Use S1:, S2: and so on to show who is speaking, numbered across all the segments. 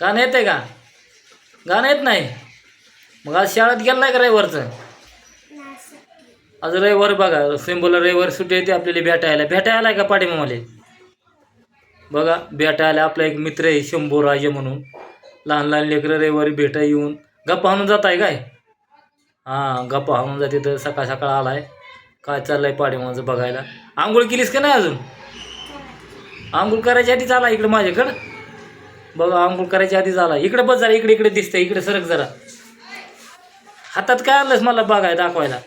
S1: गाणं येतंय का? गाणं येत नाही? मग आज शाळेत गेलं नाही का रविवारचं? आज रविवार बघा सिंबोला रविवार सुट्टी येते आपल्याला भेटायला भेटायला आहे का पाठीमामाले? बघा भेटायला आपला एक मित्र आहे शंभू राजे म्हणून. लहान लहान लेकरं रविवारी भेटा येऊन गप्पा हाणून जात आहे काय? हां गप्पा हाणून जाते तर सकाळ सकाळ आलाय. काय चाललं आहे पाठीमागचं बघायला? आंघोळ केलीस का नाही अजून? आंघोळ करायच्या आधीच आला इकडं माझ्याकडं. बघा आंघोळ करायच्या आधीच आला इकडे बस जरा इकडे इकडे दिसतंय. इकडे सरक जरा. हातात काय आणलंस मला बघाय दाखवायला?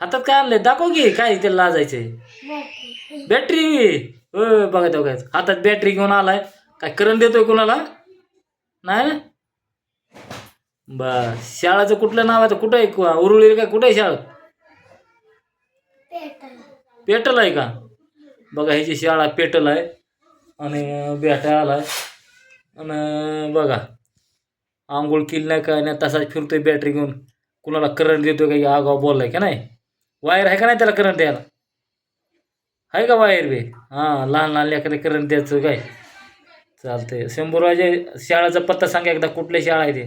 S1: हातात काय आणलंय? दाखव की काय त्याला लाजायचंय. बॅटरी हो बघा तो काय. हातात बॅटरी घेऊन आलाय. काय करंट देतोय कोणाला? नाही ना? बस शाळाचं कुठलं नाव आहे? तर कुठं आहे? उरुळी काय? कुठं आहे शाळा. पेटल आहे का? बघा ह्याची शाळा पेटल आहे. आणि बेटा आला आणि बघा आंघोळ केली नाही काय नाही तसाच फिरतोय बॅटरी घेऊन. कुणाला करंट देतोय का आगाव बोललाय का नाही? वायर आहे का नाही त्याला करंट द्यायला? आहे का वायर बे? हां लहान लहान लेकरं करंट द्यायचं काय? चालतंय. शंभूराजे शाळाचा पत्ता सांगा एकदा कुठल्या शाळा आहे ते?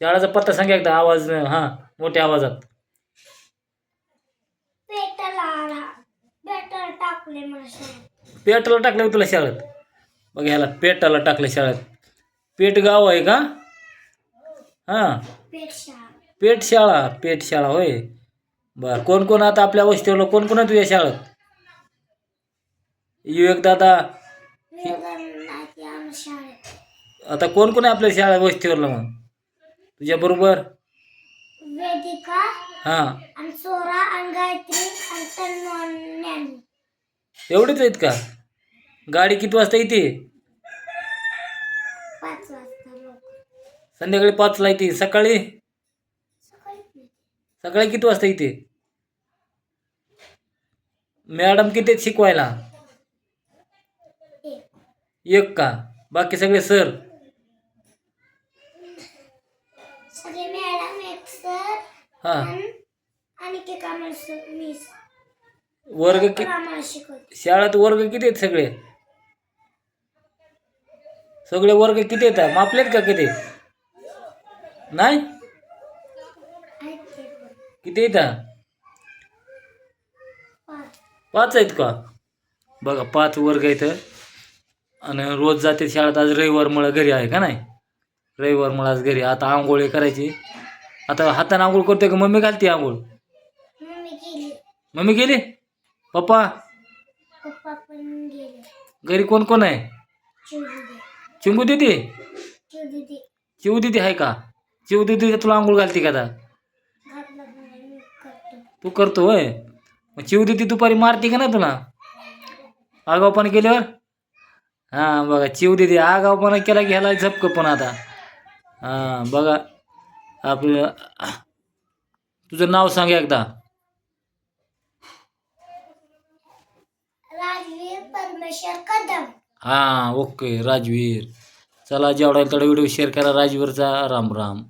S1: शाळाचा पत्ता सांगा एकदा आवाज हां मोठ्या आवाजात.
S2: टाकले
S1: पेटला टाकलं तुला शाळेत. बघ ह्याला पेटाला टाकलं शाळेत. पेट गाव आहे का? हां.
S2: पेट शाळा.
S1: होय. बर कोण कोण आता आपल्या वस्तीवर कोण कोण आहे तुझ्या शाळेत? विवेक दादा. आता कोण कोण आहे आपल्या शाळा वस्तीवरला मग? तुझ्या बरोबर?
S2: वेदिका
S1: हां.
S2: आणि सोरा आणि गायत्री आणि.
S1: एवढेच आहेत का? गाडी किती वाजता येते?
S2: पाच वाजता लोक
S1: संध्याकाळी पाचला येते. सकाळी?
S2: सकाळी नाही.
S1: सकाळी किती वाजता येते? मॅडम किती आहेत शिकवायला?
S2: एक.
S1: एक का? बाकी सगळे सर?
S2: सगळे मॅडम एक सर.
S1: हां.
S2: आणि स-
S1: वर्ग कि
S2: पण आम्हाला शिकवते.
S1: शाळेत वर्ग किती आहेत सगळे? सगळे वर्ग किती येतात मापलेत का किती? नाही?
S2: आहेत
S1: किती येतात
S2: पाच
S1: आहेत का? बघा पाच वर्ग आहेत. आणि रोज जाते शाळेत. आज रविवारमुळं घरी आहे का नाही? रविवारमुळं आज घरी. आता आंघोळी करायची. आता हाताने आंघोळ करतोय का? मम्मी घालते आंघोळ?
S2: मम्मी गेली?
S1: पप्पा?
S2: पप्पा पण गेले.
S1: घरी कोण कोण आहे?
S2: चिवदीदी.
S1: चिंगू दिदी?
S2: चिवदीदी.
S1: चिऊ दिदी आहे का? चिऊ दिदी तुला आंघोळ घालते का आता?
S2: घातलं नाही मी करतो.
S1: तू करतो होय? मग चिऊ दिदी दुपारी मारते का नाही तुला? आगावपणा केल्यावर? हां बघा चिऊ दिदी आगावपणा केला की ह्याला झपक पण आता. हां बघा आपलं तुझं नाव सांग एकदा.
S2: राजवीर कदम
S1: हां ओके राजवीर. चला जेवढा तेवढा व्हिडिओ शेअर करा. राजवीरचा राम राम.